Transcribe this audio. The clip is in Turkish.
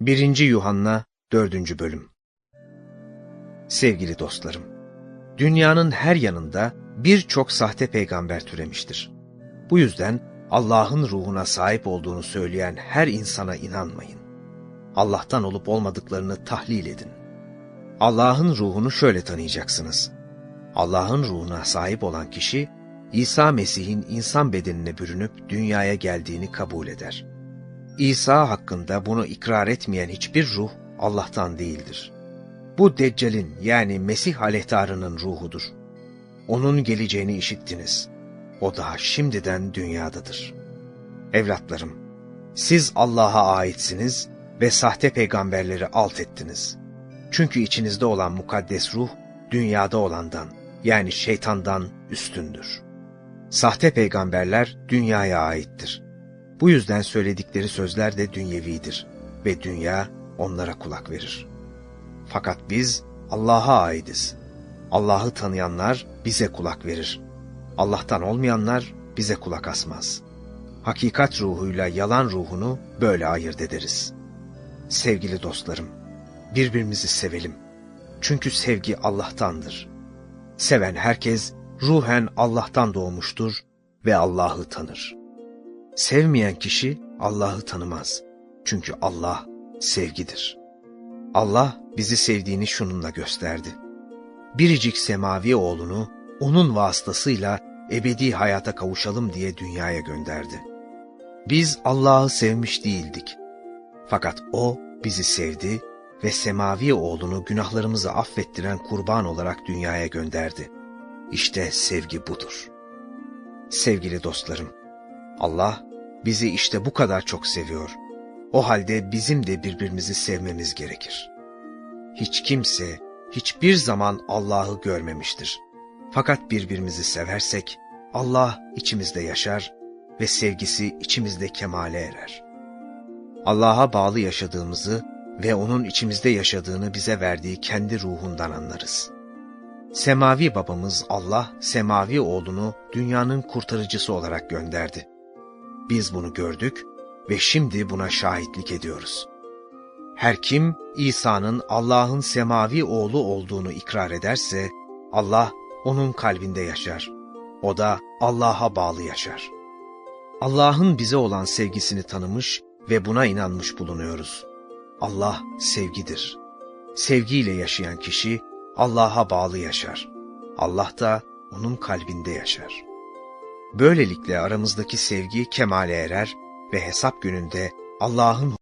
1. Yuhanna 4. Bölüm Sevgili dostlarım, dünyanın her yanında birçok sahte peygamber türemiştir. Bu yüzden Allah'ın ruhuna sahip olduğunu söyleyen her insana inanmayın. Allah'tan olup olmadıklarını tahlil edin. Allah'ın ruhunu şöyle tanıyacaksınız. Allah'ın ruhuna sahip olan kişi, İsa Mesih'in insan bedenine bürünüp dünyaya geldiğini kabul eder. İsa hakkında bunu ikrar etmeyen hiçbir ruh Allah'tan değildir. Bu Deccal'in yani Mesih aleyhtarının ruhudur. Onun geleceğini işittiniz. O daha şimdiden dünyadadır. Evlatlarım, siz Allah'a aitsiniz ve sahte peygamberleri alt ettiniz. Çünkü içinizde olan mukaddes ruh, dünyada olandan, yani şeytandan üstündür. Sahte peygamberler dünyaya aittir. Bu yüzden söyledikleri sözler de dünyevidir ve dünya onlara kulak verir. Fakat biz Allah'a aitiz. Allah'ı tanıyanlar bize kulak verir. Allah'tan olmayanlar bize kulak asmaz. Hakikat ruhuyla yalan ruhunu böyle ayırt ederiz. Sevgili dostlarım, birbirimizi sevelim. Çünkü sevgi Allah'tandır. Seven herkes ruhen Allah'tan doğmuştur ve Allah'ı tanır. Sevmeyen kişi Allah'ı tanımaz. Çünkü Allah sevgidir. Allah bizi sevdiğini şununla gösterdi. Biricik semavi oğlunu onun vasıtasıyla ebedi hayata kavuşalım diye dünyaya gönderdi. Biz Allah'ı sevmiş değildik. Fakat O bizi sevdi ve semavi oğlunu günahlarımızı affettiren kurban olarak dünyaya gönderdi. İşte sevgi budur. Sevgili dostlarım, Allah bizi işte bu kadar çok seviyor. O halde bizim de birbirimizi sevmemiz gerekir. Hiç kimse hiçbir zaman Allah'ı görmemiştir. Fakat birbirimizi seversek Allah içimizde yaşar ve sevgisi içimizde kemale erer. Allah'a bağlı yaşadığımızı ve O'nun içimizde yaşadığını bize verdiği kendi ruhundan anlarız. Semavi babamız Allah, semavi oğlunu dünyanın kurtarıcısı olarak gönderdi. Biz bunu gördük ve şimdi buna şahitlik ediyoruz. Her kim İsa'nın Allah'ın semavi oğlu olduğunu ikrar ederse, Allah onun kalbinde yaşar. O da Allah'a bağlı yaşar. Allah'ın bize olan sevgisini tanımış ve buna inanmış bulunuyoruz. Allah sevgidir. Sevgiyle yaşayan kişi Allah'a bağlı yaşar. Allah da onun kalbinde yaşar. Böylelikle aramızdaki sevgi kemale erer ve hesap gününde Allah'ın